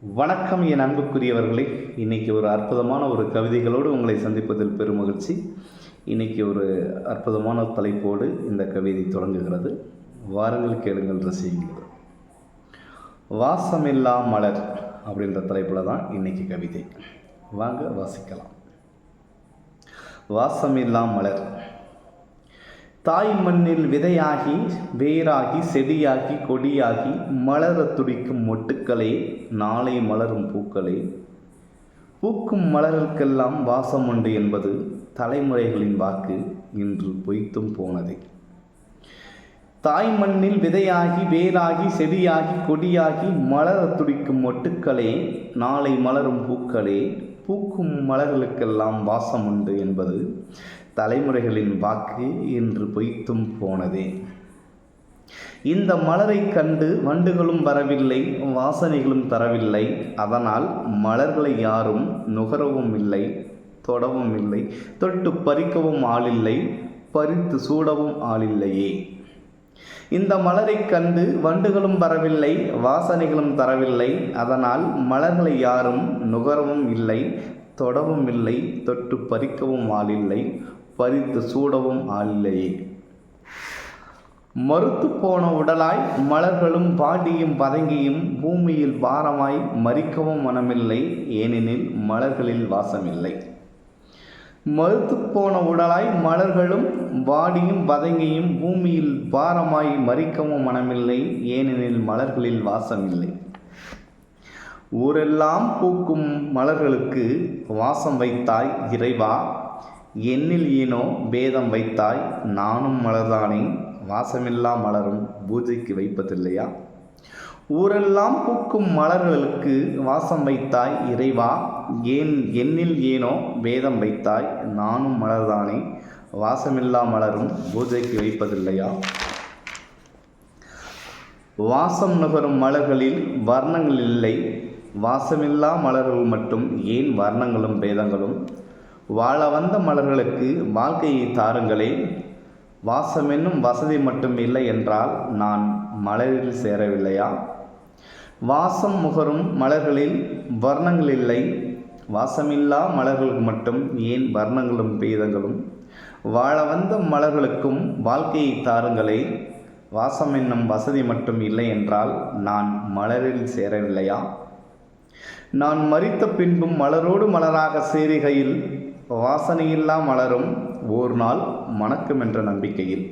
வணக்கம் என் அன்புக்குரியவர்களே. இன்றைக்கி ஒரு அற்புதமான ஒரு கவிதைகளோடு உங்களை சந்திப்பதில் பெரும் மகிழ்ச்சி இன்னைக்கு ஒரு அற்புதமான தலைப்போடு இந்த கவிதை தொடங்குகிறது. வாருங்கள் கேளுங்கள் ரசியுங்கள். வாசமில்லா மலர் அப்படின்ற தலைப்பில் தான் இன்றைக்கி கவிதை. வாங்க வாசிக்கலாம். வாசமில்லா மலர். தாய் மண்ணில் விதையாகி வேராகி செடியாகி கொடியாகி மலர துடிக்கும் மொட்டுக்களே நாளை மலரும் பூக்களே. பூக்கும் மலர்களுக்கெல்லாம் வாசம் உண்டு என்பது தலைமுறைகளின் வாக்கு. இன்று பொய்த்தும் போனதே. தாய் மண்ணில் விதையாகி வேராகி செடியாகி கொடியாகி மலர துடிக்கும் மொட்டுக்களே நாளை மலரும் பூக்களே. பூக்கும் மலர்களுக்கெல்லாம் வாசம் உண்டு என்பது தலைமுறைகளின் வாக்கு என்று பொய்த்தும் போனதே. இந்த மலரை கண்டு வண்டுகளும் வரவில்லை வாசனைகளும் தரவில்லை. அதனால் மலர்களை யாரும் நுகரவும் இல்லை தொடவும் இல்லை தொட்டு பறிக்கவும் ஆளில்லை பறித்து சூடவும் ஆளில்லையே. இந்த மலரை கண்டு வண்டுகளும் வரவில்லை வாசனைகளும் தரவில்லை. அதனால் மலர்களை யாரும் நுகரவும் இல்லை தொடவும் இல்லை தொட்டு பறிக்கவும் ஆளில்லை. பறித்து சூடவும் ஆளில்லையே மறுத்து போன உடலாய் மலர்களும் பாடியும் பதங்கியும் பூமியில் பாரமாய் மறிக்கவும் மனமில்லை ஏனெனில் மலர்களில் வாசமில்லை. மறுத்து போன உடலாய் மலர்களும் வாடியும் பதங்கியும் பூமியில் பாரமாய் மறிக்கவும் மனமில்லை ஏனெனில் மலர்களில் வாசமில்லை. ஊரெல்லாம் பூக்கும் மலர்களுக்கு வாசம் வைத்தாய் இறைவா என்னில் ஏனோ பேதம் வைத்தாய் நானும் மலர்தானே வாசமில்லா மலரும் பூஜைக்கு வைப்பதில்லையா? ஊரெல்லாம் பூக்கும் மலர்களுக்கு வாசம் வைத்தாய் இறைவா ஏன் என்னில் ஏனோ பேதம் வைத்தாய் நானும் மலர்தானே வாசமில்லா மலரும் பூஜைக்கு வைப்பதில்லையா? வாசம் நுகரும் மலர்களில் வர்ணங்கள் இல்லை வாசமில்லா மலர்கள் மட்டும் ஏன் வர்ணங்களும் பேதங்களும்? வாழ வந்த மலர்களுக்கு வாழ்க்கையை தாருங்களே. வாசமென்னும் வசதி மட்டும் இல்லை என்றால் நான் மலரில் சேரவில்லையா? வாசம் முகரும் மலர்களில் வர்ணங்கள் இல்லை. வாசமில்லா மலர்களுக்கு மட்டும் ஏன் வர்ணங்களும் பீதங்களும்? வாழ வந்த மலர்களுக்கும் வாழ்க்கையை தாருங்களே. வாசம் என்னும் வசதி மட்டும் இல்லை என்றால் நான் மலரில் சேரவில்லையா? நான் மறித்த பின்பும் மலரோடு மலராக சேருகையில் வாசனையில்லா மலரும் ஓர் நாள் மணக்கும் என்ற நம்பிக்கையில்.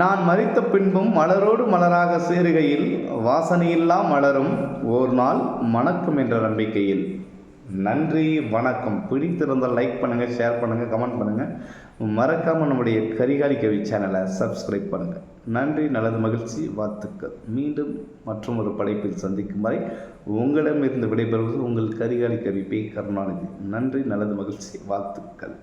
நான் மறித்த பின்பும் மலரோடு மலராக சேருகையில் வாசனையில்லா மலரும் ஓர் நாள் மணக்கும் என்ற நம்பிக்கையில். நன்றி வணக்கம். பிடித்திருந்தால் லைக் பண்ணுங்கள் ஷேர் பண்ணுங்கள் கமெண்ட் பண்ணுங்கள் மறக்காமல் நம்முடைய கரிகாலி கவி சேனலை சப்ஸ்கிரைப் பண்ணுங்கள் நன்றி நல்லது மகிழ்ச்சி வாழ்த்துக்கள். மீண்டும் மற்றும் ஒரு படைப்பில் சந்திக்கும் வரை உங்களிடமிருந்து விடைபெறுவது உங்கள் கரிகாலி கவி பி. கருணாநிதி. நன்றி நல்லது மகிழ்ச்சி வாழ்த்துக்கள்.